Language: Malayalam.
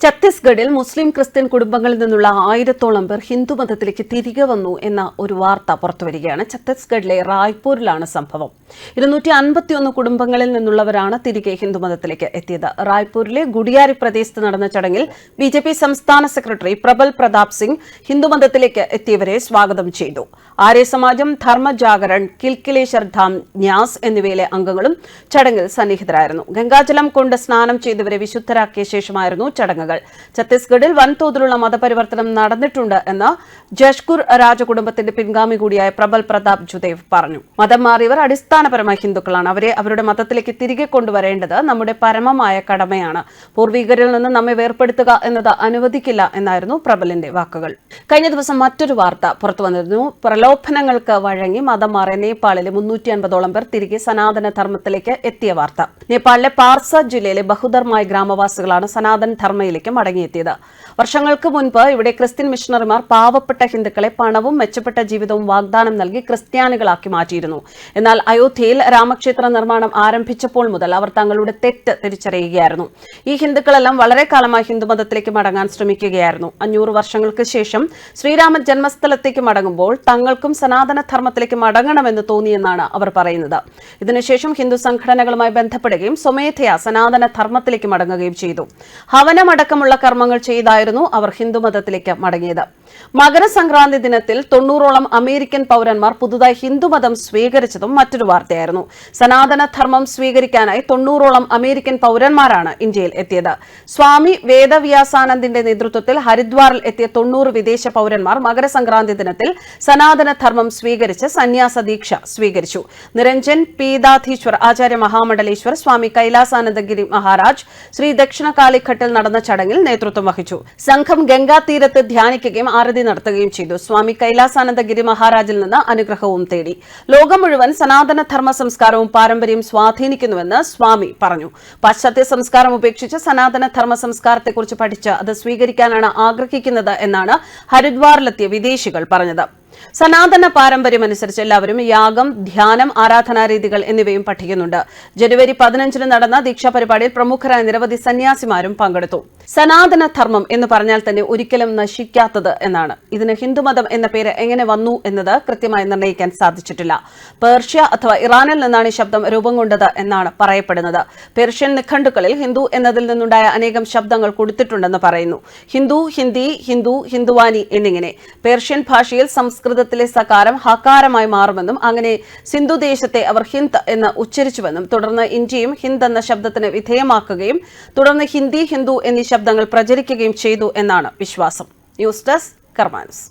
ഛത്തീസ്ഗഡിൽ മുസ്ലിം ക്രിസ്ത്യൻ കുടുംബങ്ങളിൽ നിന്നുള്ള ആയിരത്തോളം പേർ ഹിന്ദുമതത്തിലേക്ക് തിരികെ വന്നു എന്ന ഒരു വാർത്ത പുറത്തുവരികയാണ്. ഛത്തീസ്ഗഡിലെ റായ്പൂരിലാണ് സംഭവം. ഇരുന്നൂറ്റി അൻപത്തിയൊന്ന് കുടുംബങ്ങളിൽ നിന്നുള്ളവരാണ് തിരികെ ഹിന്ദുമതത്തിലേക്ക് എത്തിയത്. റായ്പൂരിലെ ഗുഡിയാരി പ്രദേശത്ത് നടന്ന ചടങ്ങിൽ ബി ജെ പി സംസ്ഥാന സെക്രട്ടറി പ്രബൽ പ്രതാപ് സിംഗ് ഹിന്ദുമതത്തിലേക്ക് എത്തിയവരെ സ്വാഗതം ചെയ്തു. ആര്യ സമാജം ധർമ്മജാഗരൺ കിൽക്കിലേശ്വർ ധാം ന്യാസ് എന്നിവയിലെ അംഗങ്ങളും ചടങ്ങിൽ സന്നിഹിതരായിരുന്നു. ഗംഗാജലം കൊണ്ട് സ്നാനം ചെയ്തവരെ വിശുദ്ധരാക്കിയ ശേഷമായിരുന്നു ചടങ്ങുകൾ ഛത്തീസ്ഗഡിൽ വൻതോതിലുള്ള മതപരിവർത്തനം നടന്നിട്ടുണ്ട് എന്ന് ജഷ്കുർ രാജകുടുംബത്തിന്റെ പിൻഗാമി കൂടിയായ പ്രബൽ പ്രതാപ് ജുദേവ് പറഞ്ഞു. മതം മാറിയവർ അടിസ്ഥാനപരമായി ഹിന്ദുക്കളാണ്. അവരെ അവരുടെ മതത്തിലേക്ക് തിരികെ കൊണ്ടുവരേണ്ടത് നമ്മുടെ പരമമായ കടമയാണ്. പൂർവികരിൽ നിന്ന് നമ്മെ വേർപ്പെടുത്തുക എന്നത് അനുവദിക്കില്ല എന്നായിരുന്നു പ്രബലിന്റെ വാക്കുകൾ. കഴിഞ്ഞ ദിവസം മറ്റൊരു വാർത്ത പുറത്തു വന്നിരുന്നു. പ്രലോഭനങ്ങൾക്ക് വഴങ്ങി മതം മാറിയ നേപ്പാളിലെ മുന്നൂറ്റി അൻപതോളം പേർ തിരികെ സനാതന ധർമ്മത്തിലേക്ക് എത്തിയ വാർത്ത. നേപ്പാളിലെ പാർസ ജില്ലയിലെ ബഹുധർമായ ഗ്രാമവാസികളാണ് സനാതൻ ധർമ്മയിലേക്ക് മടങ്ങിയെത്തിയത്. വർഷങ്ങൾക്ക് മുൻപ് ഇവിടെ ക്രിസ്ത്യൻ മിഷണറിമാർ പാവപ്പെട്ട ഹിന്ദുക്കളെ പണവും മെച്ചപ്പെട്ട ജീവിതവും വാഗ്ദാനം നൽകി ക്രിസ്ത്യാനികളാക്കി മാറ്റിയിരുന്നു. എന്നാൽ അയോധ്യയിൽ രാമക്ഷേത്ര നിർമ്മാണം ആരംഭിച്ചപ്പോൾ മുതൽ അവർ തങ്ങളുടെ തെറ്റ് തിരിച്ചറിയുകയായിരുന്നു. ഈ ഹിന്ദുക്കളെല്ലാം വളരെ കാലമായി ഹിന്ദുമതത്തിലേക്ക് മടങ്ങാൻ ശ്രമിക്കുകയായിരുന്നു. അഞ്ഞൂറ് വർഷങ്ങൾക്ക് ശേഷം ശ്രീരാമ ജന്മസ്ഥലത്തേക്ക് മടങ്ങുമ്പോൾ തങ്ങൾക്കും സനാതന ധർമ്മത്തിലേക്ക് മടങ്ങണമെന്ന് തോന്നിയെന്നാണ് അവർ പറയുന്നത്. ഇതിനുശേഷം ഹിന്ദു സംഘടനകളുമായി ബന്ധപ്പെടുകയും സ്വമേധയാ സനാതന ധർമ്മത്തിലേക്ക് മടങ്ങുകയും ചെയ്തു. ഹവനമടക്കമുള്ള കർമ്മങ്ങൾ ചെയ്തായിരുന്നു അവർ ഹിന്ദുമതത്തിലേക്ക് മടങ്ങിയത് മകരസംക്രാന്തി ദിനത്തിൽ തൊണ്ണൂറോളം അമേരിക്കൻ പൗരന്മാർ പുതുതായി ഹിന്ദുമതം സ്വീകരിച്ചതും മറ്റൊരു വാർത്തയായിരുന്നു. സനാതന ധർമ്മം സ്വീകരിക്കാനായി തൊണ്ണൂറോളം അമേരിക്കൻ പൗരന്മാരാണ് ഇന്ത്യയിൽ എത്തിയത്. സ്വാമി വേദവ്യാസാനന്ദിന്റെ നേതൃത്വത്തിൽ ഹരിദ്വാറിൽ എത്തിയ തൊണ്ണൂറ് വിദേശ പൗരന്മാർ മകരസംക്രാന്തി ദിനത്തിൽ സനാതന ധർമ്മം സ്വീകരിച്ച് സന്യാസ ദീക്ഷ സ്വീകരിച്ചു. നിരഞ്ജൻ പീതാധീശ്വർ ആചാര്യ മഹാമണ്ഡലേശ്വർ സ്വാമി കൈലാസാനന്ദഗിരി മഹാരാജ് ശ്രീ ദക്ഷിണ കാലിഘട്ടിൽ നടന്ന ചടങ്ങിൽ നേതൃത്വം വഹിച്ചു. സംഘം ഗംഗാ തീരത്ത് ധ്യാനിക്കുകയും ആരതി നടത്തുകയും ചെയ്തു. സ്വാമി കൈലാസാനന്ദഗിരി മഹാരാജിൽ നിന്ന് അനുഗ്രഹവും തേടി. ലോകം മുഴുവൻ സനാതന ധർമ്മ സംസ്കാരവും പാരമ്പര്യവും സ്വാധീനിക്കുന്നുവെന്ന് സ്വാമി പറഞ്ഞു. പാശ്ചാത്യ സംസ്കാരം ഉപേക്ഷിച്ച് സനാതന ധർമ്മ സംസ്കാരത്തെക്കുറിച്ച് പഠിച്ച് അത് സ്വീകരിക്കാനാണ് ആഗ്രഹിക്കുന്നത് എന്നാണ് ഹരിദ്വാറിലെത്തിയ വിദേശികൾ പറഞ്ഞത്. സനാതന പാരമ്പര്യം അനുസരിച്ച് എല്ലാവരും യാഗം ധ്യാനം ആരാധനാരീതികൾ എന്നിവയും പഠിക്കുന്നുണ്ട്. ജനുവരി പതിനഞ്ചിന് നടന്ന ദീക്ഷാ പരിപാടിയിൽ പ്രമുഖരായ നിരവധി സന്യാസിമാരും പങ്കെടുത്തു. സനാതന ധർമ്മം എന്ന് പറഞ്ഞാൽ തന്നെ ഒരിക്കലും നശിക്കാത്തത് എന്നാണ്. ഇതിന് ഹിന്ദുമതം എന്ന പേര് എങ്ങനെ വന്നു എന്നത് കൃത്യമായി നിർണയിക്കാൻ സാധിച്ചിട്ടില്ല. പേർഷ്യ അഥവാ ഇറാനിൽ നിന്നാണ് ഈ ശബ്ദം രൂപം കൊണ്ടത് എന്നാണ് പറയപ്പെടുന്നത്. പേർഷ്യൻ നിഘണ്ടുക്കളിൽ ഹിന്ദു എന്നതിൽ നിന്നുണ്ടായ അനേകം ശബ്ദങ്ങൾ കൊടുത്തിട്ടുണ്ടെന്ന് പറയുന്നു. ഹിന്ദു ഹിന്ദി ഹിന്ദു ഹിന്ദുവാനി എന്നിങ്ങനെ. പേർഷ്യൻ ഭാഷയിൽ സംസ്കൃതത്തിലെ സകാരം ഹകാരമായി മാറുമെന്നും അങ്ങനെ സിന്ധു ദേശത്തെ അവർ ഹിന്ദ് എന്ന് ഉച്ചരിച്ചുവെന്നും തുടർന്ന് ഇന്ത്യയും ഹിന്ദ് എന്ന ശബ്ദത്തിന് വിധേയമാക്കുകയും തുടർന്ന് ഹിന്ദി ഹിന്ദു എന്നീ ശബ്ദങ്ങൾ പ്രചരിക്കുകയും ചെയ്തു എന്നാണ് വിശ്വാസം. News desk കർമാൻസ്